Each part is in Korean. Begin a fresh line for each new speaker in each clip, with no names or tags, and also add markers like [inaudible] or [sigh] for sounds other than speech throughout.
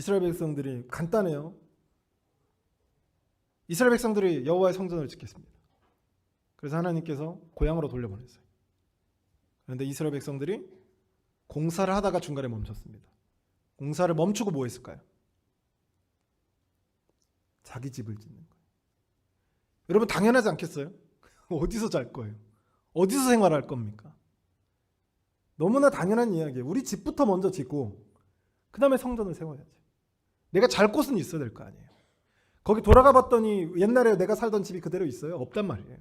이스라엘 백성들이 간단해요. 이스라엘 백성들이 여호와의 성전을 짓겠습니다. 그래서 하나님께서 고향으로 돌려보냈어요. 그런데 이스라엘 백성들이 공사를 하다가 중간에 멈췄습니다. 공사를 멈추고 뭐 했을까요? 자기 집을 짓는 거예요. 여러분 당연하지 않겠어요? [laughs] 어디서 잘 거예요? 어디서 생활할 겁니까? 너무나 당연한 이야기예요. 우리 집부터 먼저 짓고 그 다음에 성전을 세워야지. 내가 잘 곳은 있어야 될 거 아니에요. 거기 돌아가 봤더니 옛날에 내가 살던 집이 그대로 있어요? 없단 말이에요.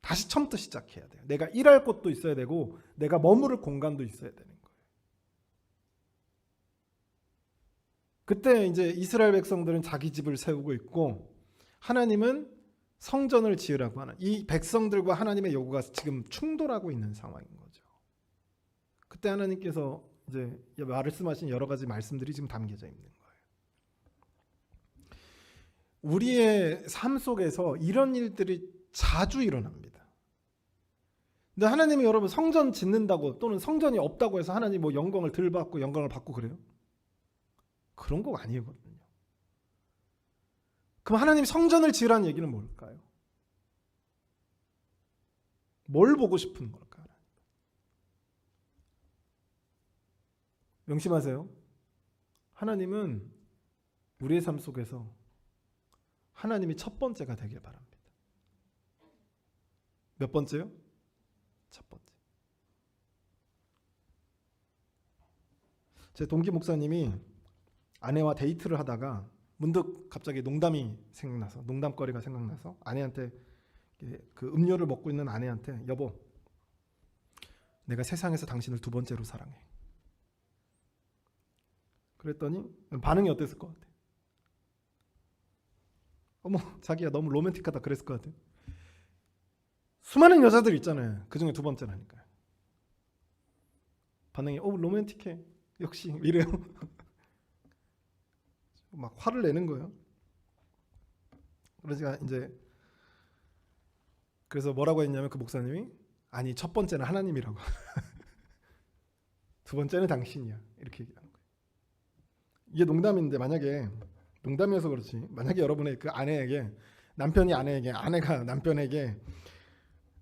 다시 처음부터 시작해야 돼요. 내가 일할 곳도 있어야 되고 내가 머무를 공간도 있어야 되는 거예요. 그때 이제 이스라엘 백성들은 자기 집을 세우고 있고 하나님은 성전을 지으라고 하는 이 백성들과 하나님의 요구가 지금 충돌하고 있는 상황인 거죠. 그때 하나님께서 이제 말씀하신 여러 가지 말씀들이 지금 담겨져 있는. 우리의 삶 속에서 이런 일들이 자주 일어납니다. 근데 하나님이 여러분 성전 짓는다고 또는 성전이 없다고 해서 하나님 뭐 영광을 덜 받고 영광을 받고 그래요? 그런 거 아니거든요. 그럼 하나님 성전을 지으라는 얘기는 뭘까요? 뭘 보고 싶은 걸까요? 명심하세요. 하나님은 우리의 삶 속에서 하나님이 첫 번째가 되길 바랍니다. 몇 번째요? 첫 번째. 제 동기 목사님이 아내와 데이트를 하다가 문득 갑자기 농담이 생각나서 농담거리가 생각나서 아내한테 그 음료를 먹고 있는 아내한테 여보 내가 세상에서 당신을 두 번째로 사랑해. 그랬더니 반응이 어땠을 것 같아? 어머 자기야 너무 로맨틱하다 그랬을 것 같아. 수많은 여자들 있잖아요. 그 중에 두 번째라니까요. 반응이 어 로맨틱해 역시 이래요. [laughs] 막 화를 내는 거예요. 그러니까 이제 그래서 뭐라고 했냐면 그 목사님이 아니 첫 번째는 하나님이라고 [laughs] 두 번째는 당신이야 이렇게 얘기하는 거예요. 이게 농담인데 만약에 농담이어서 그렇지 만약에 여러분의 그 아내에게 남편이 아내에게 아내가 [laughs] 남편에게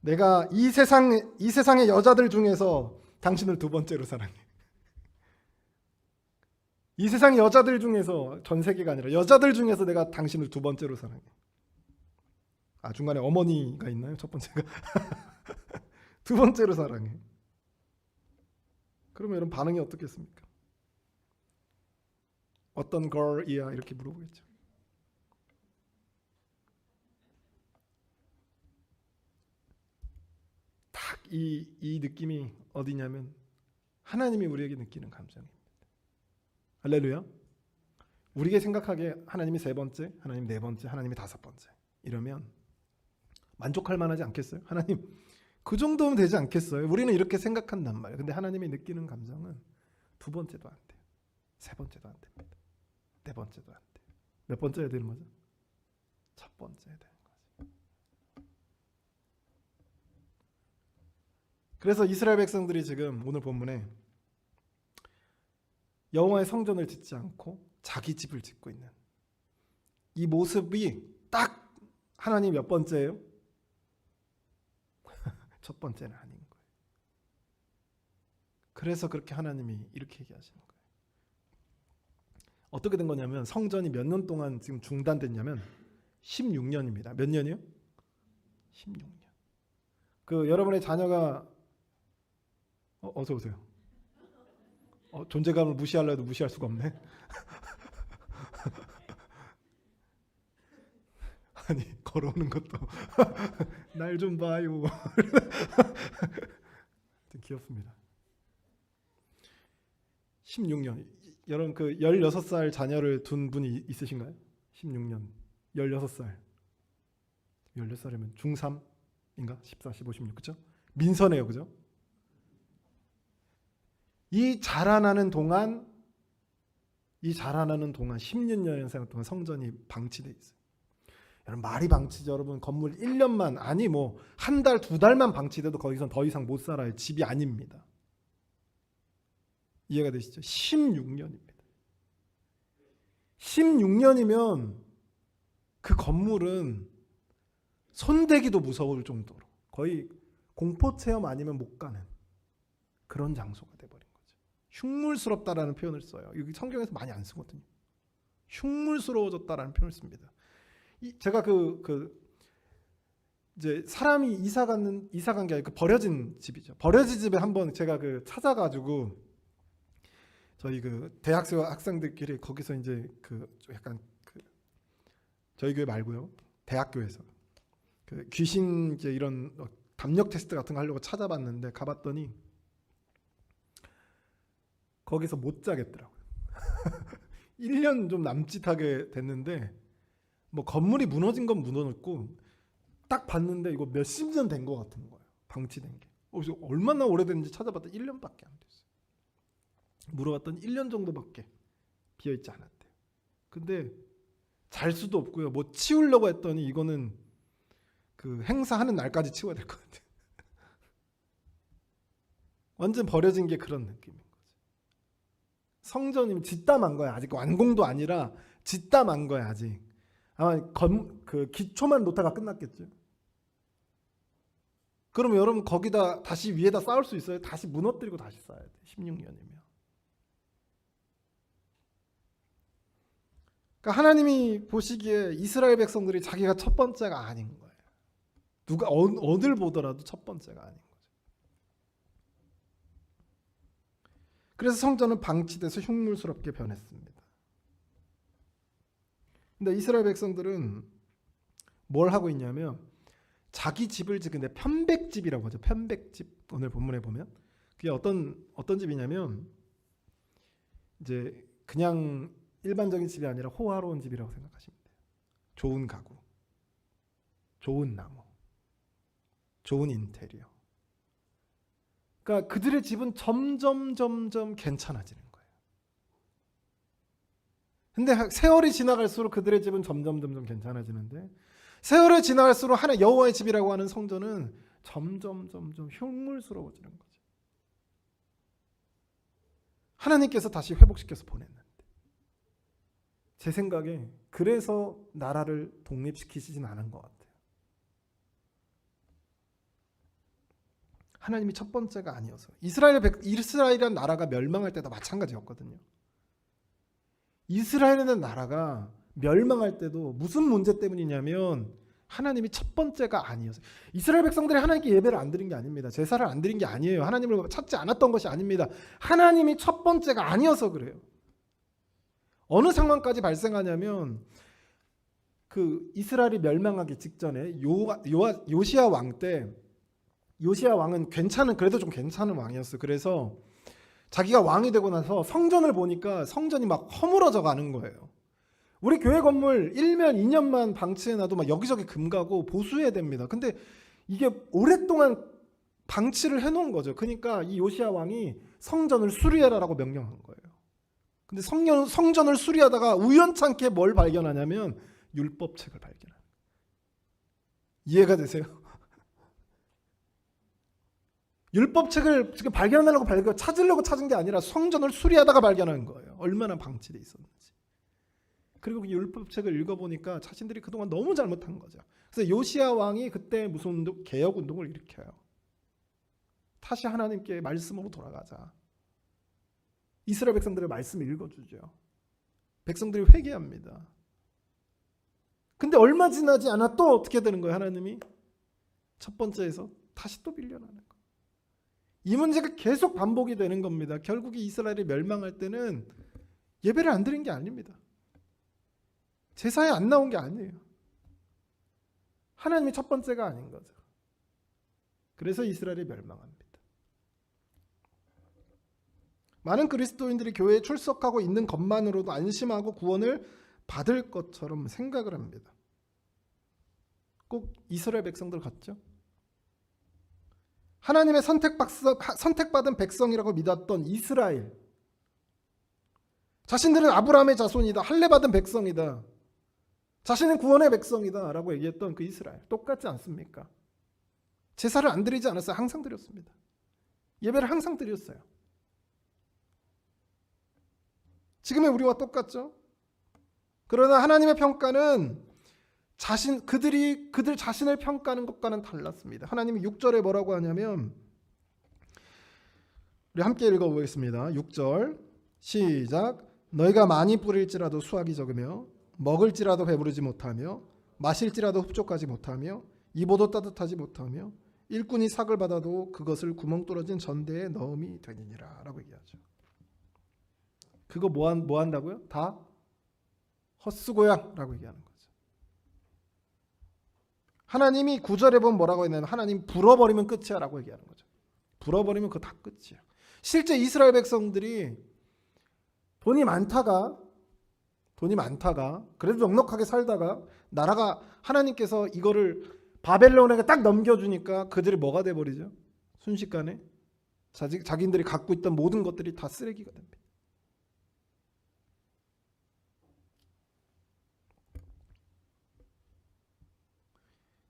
내가 이 세상 이 세상의 여자들 중에서 당신을 두 번째로 사랑해. 이 세상의 여자들 중에서 전 세계가 아니라 여자들 중에서 내가 당신을 두 번째로 사랑해. 아 중간에 어머니가 있나요? 첫 번째가 [laughs] 두 번째로 사랑해. 그러면 여러분 반응이 어떻겠습니까? 어떤 걸이야 이렇게 물어보겠죠. 딱이이 느낌이 어디냐면 하나님이 우리에게 느끼는 감정입니다. 할렐루야. 우리가 생각하기에 하나님이 세 번째, 하나님 네 번째, 하나님이 다섯 번째 이러면 만족할 만하지 않겠어요? 하나님 그 정도면 되지 않겠어요? 우리는 이렇게 생각한단 말이에요. 근데 하나님이 느끼는 감정은 두 번째도 안 돼요. 세 번째도 안 됩니다. 네 번째도 안 돼요. 몇 번째야 되는 거죠? 첫 번째야 되는 거죠. 그래서 이스라엘 백성들이 지금 오늘 본문에 여호와의 성전을 짓지 않고 자기 집을 짓고 있는 이 모습이 딱 하나님 몇 번째예요? [laughs] 첫 번째는 아닌 거예요. 그래서 그렇게 하나님이 이렇게 얘기하시는 거예요. 어떻게 된 거냐면 성전이 몇 년 동안 지금 중단됐냐면 16년입니다. 몇 년이요? 16년. 그 여러분의 자녀가 어, 어서 오세요. 어, 존재감을 무시하려 해도 무시할 수가 없네. [laughs] 아니 걸어오는 것도 [laughs] 날 좀 봐요. [laughs] 귀엽습니다. 16년. 여러분 그 16살 자녀를 둔 분이 있으신가요? 16년. 16살. 16살이면 중3인가? 14, 15, 16 그죠? 민서네요. 그죠? 이 자라나는 동안 이 자라나는 동안 16년의 동안 성전이 방치돼 있어요. 여러분 말이 방치죠. 여러분 건물 1년만 아니 뭐 한 달 두 달만 방치돼도 거기선 더 이상 못 살아요. 집이 아닙니다. 이해가 되시죠? 16년입니다. 16년이면 그 건물은 손대기도 무서울 정도로 거의 공포 체험 아니면 못 가는 그런 장소가 돼버린 거죠. 흉물스럽다라는 표현을 써요. 여기 성경에서 많이 안 쓰거든요. 흉물스러워졌다라는 표현을 씁니다. 이, 제가 그, 그 이제 사람이 이사 가는 이사 간 게 아니고 그 버려진 집이죠. 버려진 집에 한번 제가 그 찾아가지고 저희 그 대학생 학생들끼리 거기서 이제 그 약간 그 저희 교회 말고요 대학교에서 그 귀신 이제 이런 어, 담력 테스트 같은 거 하려고 찾아봤는데 가봤더니 거기서 못 자겠더라고요. [laughs] 1년 좀 남짓하게 됐는데 뭐 건물이 무너진 건 무너졌고 딱 봤는데 이거 몇십 년 된 것 같은 거예요. 방치된 게. 어, 얼마나 오래됐는지 찾아봤더니 1년밖에 안 됐어요. 물어봤더니 1년 정도밖에 비어 있지 않았대요. 근데 잘 수도 없고요. 뭐 치우려고 했더니 이거는 그 행사하는 날까지 치워야 될 것 같아요. [laughs] 완전 버려진 게 그런 느낌인 거죠. 성전이면 짓담한 거야. 아직 완공도 아니라 짓담한 거야. 아직. 아마 건, 그 기초만 놓다가 끝났겠죠. 그럼 여러분 거기다 다시 위에다 쌓을 수 있어요? 다시 무너뜨리고 다시 쌓아야 돼. 16년이면. 그러니까 하나님이 보시기에 이스라엘 백성들이 자기가 첫 번째가 아닌 거예요. 누가 어, 어딜 보더라도 첫 번째가 아닌 거죠. 그래서 성전은 방치돼서 흉물스럽게 변했습니다. 근데 이스라엘 백성들은 뭘 하고 있냐면 자기 집을 짓는데 편백집이라고 하죠. 편백집 오늘 본문에 보면 그게 어떤 어떤 집이냐면 이제 그냥 일반적인 집이 아니라 호화로운 집이라고 생각하시면 돼요. 좋은 가구, 좋은 나무, 좋은 인테리어. 그러니까 그들의 집은 점점 점점 괜찮아지는 거예요. 근데 세월이 지나갈수록 그들의 집은 점점 점점 괜찮아지는데 세월이 지나갈수록 하나 여호와의 집이라고 하는 성전은 점점 점점 흉물스러워지는 거죠. 하나님께서 다시 회복시켜서 보냈는데 제 생각에 그래서 나라를 독립시키시진 않은 것 같아요. 하나님이 첫 번째가 아니어서 이스라엘 이스라엘이라는 나라가 멸망할 때도 마찬가지였거든요. 이스라엘이라는 나라가 멸망할 때도 무슨 문제 때문이냐면 하나님이 첫 번째가 아니어서 이스라엘 백성들이 하나님께 예배를 안 드린 게 아닙니다. 제사를 안 드린 게 아니에요. 하나님을 찾지 않았던 것이 아닙니다. 하나님이 첫 번째가 아니어서 그래요. 어느 상황까지 발생하냐면 그 이스라엘이 멸망하기 직전에 요, 요 요시아 왕 때 요시아 왕은 괜찮은 그래도 좀 괜찮은 왕이었어. 그래서 자기가 왕이 되고 나서 성전을 보니까 성전이 막 허물어져 가는 거예요. 우리 교회 건물 1년, 2년만 방치해놔도 막 여기저기 금 가고 보수해야 됩니다. 근데 이게 오랫동안 방치를 해놓은 거죠. 그러니까 이 요시아 왕이 성전을 수리해라라고 명령한 거예요. 근데 성전, 성전을 수리하다가 우연찮게 뭘 발견하냐면 율법책을 발견합니다. 이해가 되세요? [laughs] 율법책을 발견하려고 발견, 찾으려고 찾은 게 아니라 성전을 수리하다가 발견한 거예요. 얼마나 방치돼 있었는지. 그리고 그 율법책을 읽어보니까 자신들이 그동안 너무 잘못한 거죠. 그래서 요시아 왕이 그때 무슨 개혁 운동을 일으켜요. 다시 하나님께 말씀으로 돌아가자. 이스라엘 백성들의 말씀을 읽어주죠. 백성들이 회개합니다. 근데 얼마 지나지 않아 또 어떻게 되는 거예요, 하나님이? 첫 번째에서 다시 또 빌려나는 거예요. 이 문제가 계속 반복이 되는 겁니다. 결국에 이스라엘이 멸망할 때는 예배를 안 드린 게 아닙니다. 제사에 안 나온 게 아니에요. 하나님이 첫 번째가 아닌 거죠. 그래서 이스라엘이 멸망합니다. 많은 그리스도인들이 교회에 출석하고 있는 것만으로도 안심하고 구원을 받을 것처럼 생각을 합니다. 꼭 이스라엘 백성들 같죠? 하나님의 선택받은 백성이라고 믿었던 이스라엘. 자신들은 아브라함의 자손이다. 할례받은 백성이다. 자신은 구원의 백성이다. 라고 얘기했던 그 이스라엘. 똑같지 않습니까? 제사를 안 드리지 않았어요. 항상 드렸습니다. 예배를 항상 드렸어요. 지금의 우리와 똑같죠? 그러나 하나님의 평가는 자신 그들이 그들 자신을 평가하는 것과는 달랐습니다. 하나님이 6절에 뭐라고 하냐면 우리 함께 읽어 보겠습니다. 6절 시작 너희가 많이 뿌릴지라도 수확이 적으며 먹을지라도 배부르지 못하며 마실지라도 흡족하지 못하며 입어도 따뜻하지 못하며 일꾼이 삭을 받아도 그것을 구멍 뚫어진 전대에 넣음이 되니라라고 얘기하죠. 그거 뭐, 한, 뭐 한다고요? 다 헛수고야라고 얘기하는 거죠. 하나님이 구절에 보면 뭐라고 했냐면 하나님 불어버리면 끝이야 라고 얘기하는 거죠. 불어버리면 그거 다 끝이야. 실제 이스라엘 백성들이 돈이 많다가 돈이 많다가 그래도 넉넉하게 살다가 나라가 하나님께서 이거를 바벨론에게 딱 넘겨주니까 그들이 뭐가 돼버리죠? 순식간에 자기, 자기들이 갖고 있던 모든 것들이 다 쓰레기가 됩니다.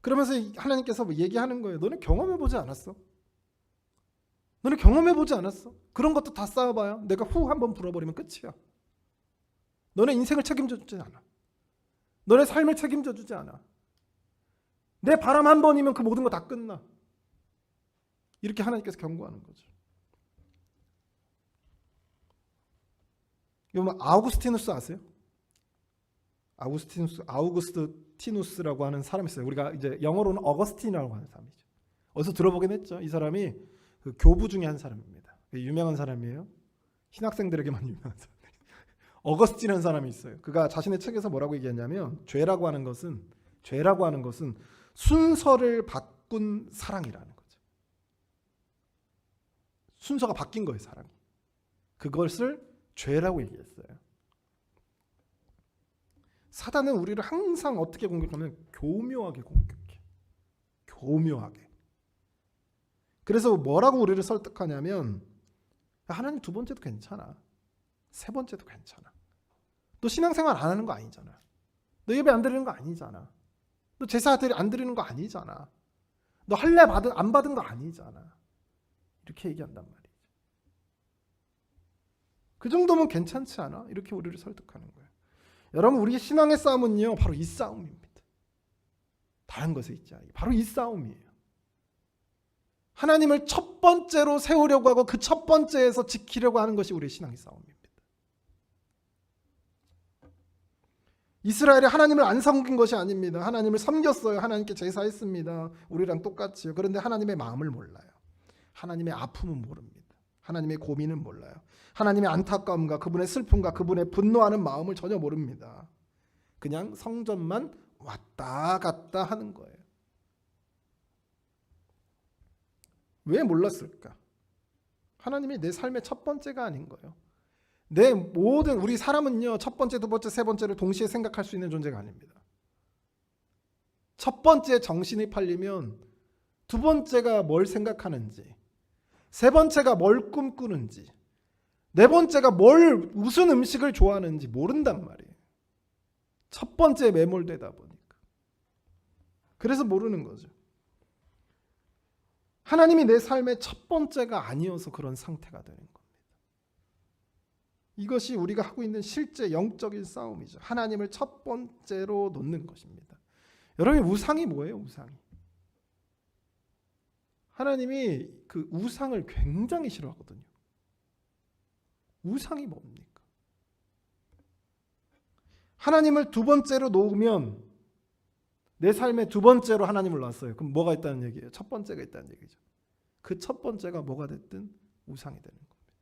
그러면서 하나님께서 뭐 얘기하는 거예요. 너네 경험해 보지 않았어? 너네 경험해 보지 않았어? 그런 것도 다 쌓아봐요. 내가 후 한번 불어버리면 끝이야. 너네 인생을 책임져 주지 않아. 너네 삶을 책임져 주지 않아. 내 바람 한 번이면 그 모든 거 다 끝나. 이렇게 하나님께서 경고하는 거죠. 여러분 아우구스티누스 아세요? 아우구스티누스 아우구스 티누스라고 하는 사람이 있어요. 우리가 이제 영어로는 어거스틴이라고 하는 사람이죠. 어디서 들어보긴 했죠. 이 사람이 그 교부 중에 한 사람입니다. 유명한 사람이에요. 신학생들에게만 [laughs] 유명한 사람. 어거스틴이라는 사람이 있어요. 그가 자신의 책에서 뭐라고 얘기했냐면 죄라고 하는 것은 죄라고 하는 것은 순서를 바꾼 사랑이라는 거죠. 순서가 바뀐 거예요, 사랑이. 그것을 죄라고 얘기했어요. 사단은 우리를 항상 어떻게 공격하면 교묘하게 공격해. 교묘하게. 그래서 뭐라고 우리를 설득하냐면 하나님 두 번째도 괜찮아. 세 번째도 괜찮아. 너 신앙생활 안 하는 거 아니잖아. 너 예배 안 드리는 거 아니잖아. 너 제사 안 드리는 거 아니잖아. 너 할례 받은 안 받은 거 아니잖아. 이렇게 얘기한단 말이죠. 그 정도면 괜찮지 않아? 이렇게 우리를 설득하는 거예요. 여러분 우리의 신앙의 싸움은요 바로 이 싸움입니다. 다른 것에 있지 않아요. 바로 이 싸움이에요. 하나님을 첫 번째로 세우려고 하고 그 첫 번째에서 지키려고 하는 것이 우리의 신앙의 싸움입니다. 이스라엘이 하나님을 안 섬긴 것이 아닙니다. 하나님을 섬겼어요. 하나님께 제사했습니다. 우리랑 똑같이요. 그런데 하나님의 마음을 몰라요. 하나님의 아픔은 모릅니다. 하나님의 고민은 몰라요. 하나님의 안타까움과 그분의 슬픔과 그분의 분노하는 마음을 전혀 모릅니다. 그냥 성전만 왔다 갔다 하는 거예요. 왜 몰랐을까? 하나님이 내 삶의 첫 번째가 아닌 거예요. 내 모든 우리 사람은요 첫 번째, 두 번째, 세 번째를 동시에 생각할 수 있는 존재가 아닙니다. 첫 번째 정신이 팔리면 두 번째가 뭘 생각하는지, 세 번째가 뭘 꿈꾸는지, 네 번째가 뭘 무슨 음식을 좋아하는지 모른단 말이에요. 첫 번째 매몰되다 보니까. 그래서 모르는 거죠. 하나님이 내 삶의 첫 번째가 아니어서 그런 상태가 되는 겁니다. 이것이 우리가 하고 있는 실제 영적인 싸움이죠. 하나님을 첫 번째로 놓는 것입니다. 여러분 우상이 뭐예요? 우상이. 하나님이 그 우상을 굉장히 싫어하거든요. 우상이 뭡니까? 하나님을 두 번째로 놓으면 내 삶의 두 번째로 하나님을 놨어요. 그럼 뭐가 있다는 얘기예요? 첫 번째가 있다는 얘기죠. 그 첫 번째가 뭐가 됐든 우상이 되는 겁니다.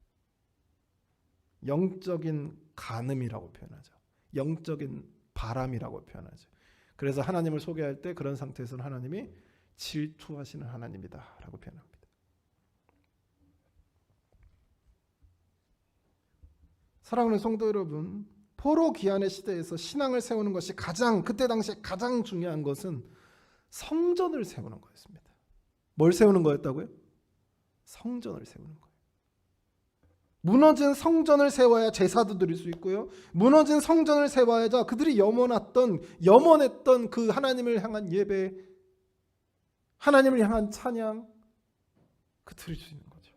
영적인 간음이라고 표현하죠. 영적인 바람이라고 표현하죠. 그래서 하나님을 소개할 때 그런 상태에서는 하나님이 질투하시는 하나님이다 라고 표현합니다. 사랑하는 성도 여러분, 포로 기한의 시대에서 신앙을 세우는 것이 가장 그때 당시에 가장 중요한 것은 성전을 세우는 거였습니다. 뭘 세우는 거였다고요? 성전을 세우는 거. 무너진 성전을 세워야 제사도 드릴 수 있고요. 무너진 성전을 세워야 그들이 염원했던 염원했던 그 하나님을 향한 예배, 하나님을 향한 찬양 그수 있는 거죠.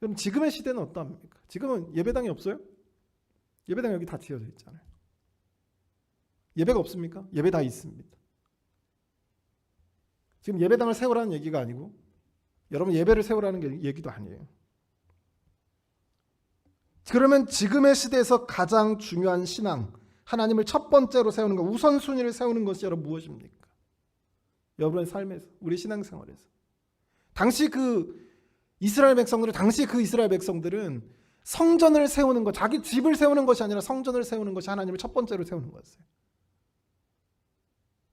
그럼 지금의 시대는 어떠합니까? 지금은 예배당이 없어요? 예배당 여기 다 지어져 있잖아요. 예배가 없습니까? 예배 다 있습니다. 지금 예배당을 세우라는 얘기가 아니고 여러분 예배를 세우라는 게 얘기도 아니에요. 그러면 지금의 시대에서 가장 중요한 신앙, 하나님을 첫 번째로 세우는 것, 우선순위를 세우는 것이 여러분 무엇입니까? 여러분의 삶에서, 우리 신앙생활에서. 당시 그 이스라엘 백성들, 당시 그 이스라엘 백성들은 성전을 세우는 것, 자기 집을 세우는 것이 아니라 성전을 세우는 것이 하나님을 첫 번째로 세우는 거였어요.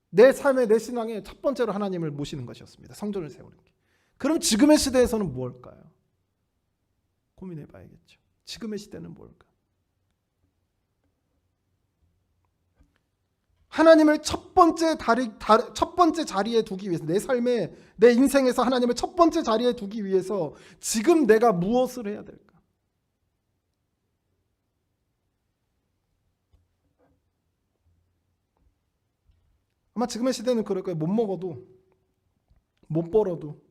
내 삶의 내 신앙의 첫 번째로 하나님을 모시는 것이었습니다. 성전을 세우는 게. 그럼 지금의 시대에서는 무엇일까요? 고민해 봐야겠죠. 지금의 시대는 뭘까? 하나님을 첫 번째 다리, 다, 첫 번째 자리에 두기 위해서 내 삶에 내 인생에서 하나님을 첫 번째 자리에 두기 위해서 지금 내가 무엇을 해야 될까? 아마 지금의 시대는 그럴 거예요. 못 먹어도 못 벌어도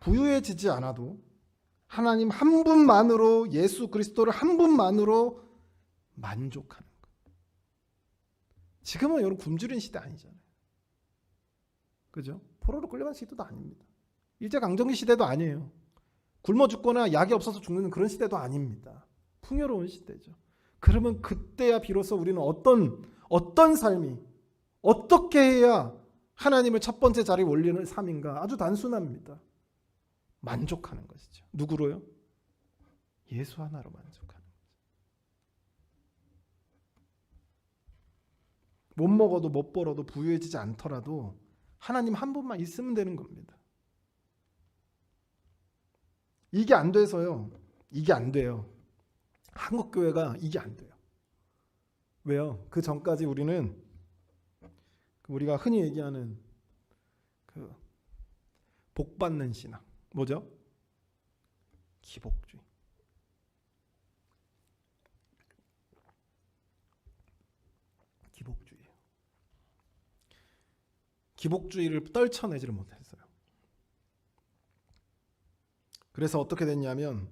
부유해지지 않아도 하나님 한 분만으로 예수 그리스도를 한 분만으로 것. 지금은 여러분 굶주린 시대 아니잖아요. 그죠? 포로로 끌려간 시대도 아닙니다. 일제 강점기 시대도 아니에요. 굶어 죽거나 약이 없어서 죽는 그런 시대도 아닙니다. 풍요로운 시대죠. 그러면 그때야 비로소 우리는 어떤 어떤 삶이 어떻게 해야 하나님을 첫 번째 자리에 올리는 삶인가? 아주 단순합니다. 만족하는 것이죠. 누구로요? 예수 하나로 만족하는 거죠. 못 먹어도 못 벌어도 부유해지지 않더라도 하나님 한 분만 있으면 되는 겁니다. 이게 안 돼서요. 이게 안 돼요. 한국 교회가 이게 안 돼요. 왜요? 그 전까지 우리는 우리가 흔히 얘기하는 그 복 받는 신앙 뭐죠? 기복주의. 기복주의. 기복주의를 떨쳐내지를 못했어요. 그래서 어떻게 됐냐면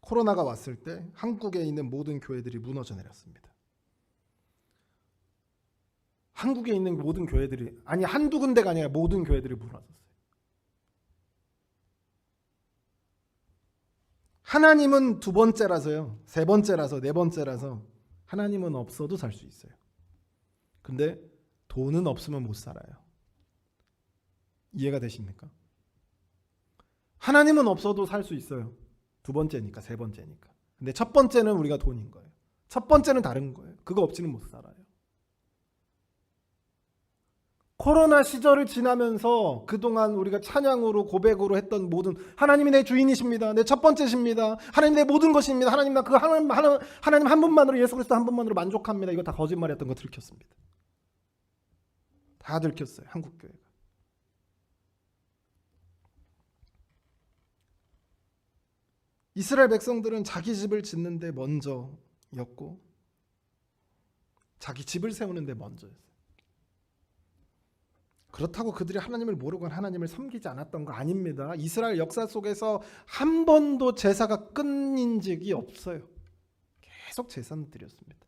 코로나가 왔을 때 한국에 있는 모든 교회들이 무너져 내렸습니다. 한국에 있는 모든 교회들이 아니 한두 군데가 아니라 모든 교회들이 무너졌어요. 하나님은 두 번째라서요. 세 번째라서 네 번째라서 하나님은 없어도 살 수 있어요. 근데 돈은 없으면 못 살아요. 이해가 되십니까? 하나님은 없어도 살 수 있어요. 두 번째니까 세 번째니까. 근데 첫 번째는 우리가 돈인 거예요. 첫 번째는 다른 거예요. 그거 없이는 못 살아요. 코로나 시절을 지나면서 그동안 우리가 찬양으로 고백으로 했던 모든 하나님이 내 주인이십니다. 내 첫 번째십니다. 하나님 내 모든 것입니다. 하나님 나 그 하나님, 하나님, 하나님 한 분만으로 예수 그리스도 한 분만으로 만족합니다. 이거 다 거짓말이었던 거 들켰습니다. 다 들켰어요. 한국 교회가. 이스라엘 백성들은 자기 집을 짓는데 먼저였고 자기 집을 세우는데 먼저였어요. 그렇다고 그들이 하나님을 모르거나 하나님을 섬기지 않았던 거 아닙니다. 이스라엘 역사 속에서 한 번도 제사가 끊인 적이 없어요. 계속 제사는 드렸습니다.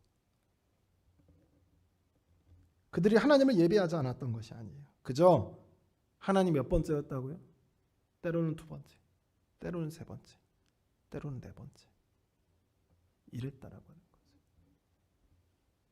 그들이 하나님을 예배하지 않았던 것이 아니에요. 그저 하나님 몇 번째였다고요? 때로는 두 번째, 때로는 세 번째, 때로는 네 번째. 이랬다라고 하는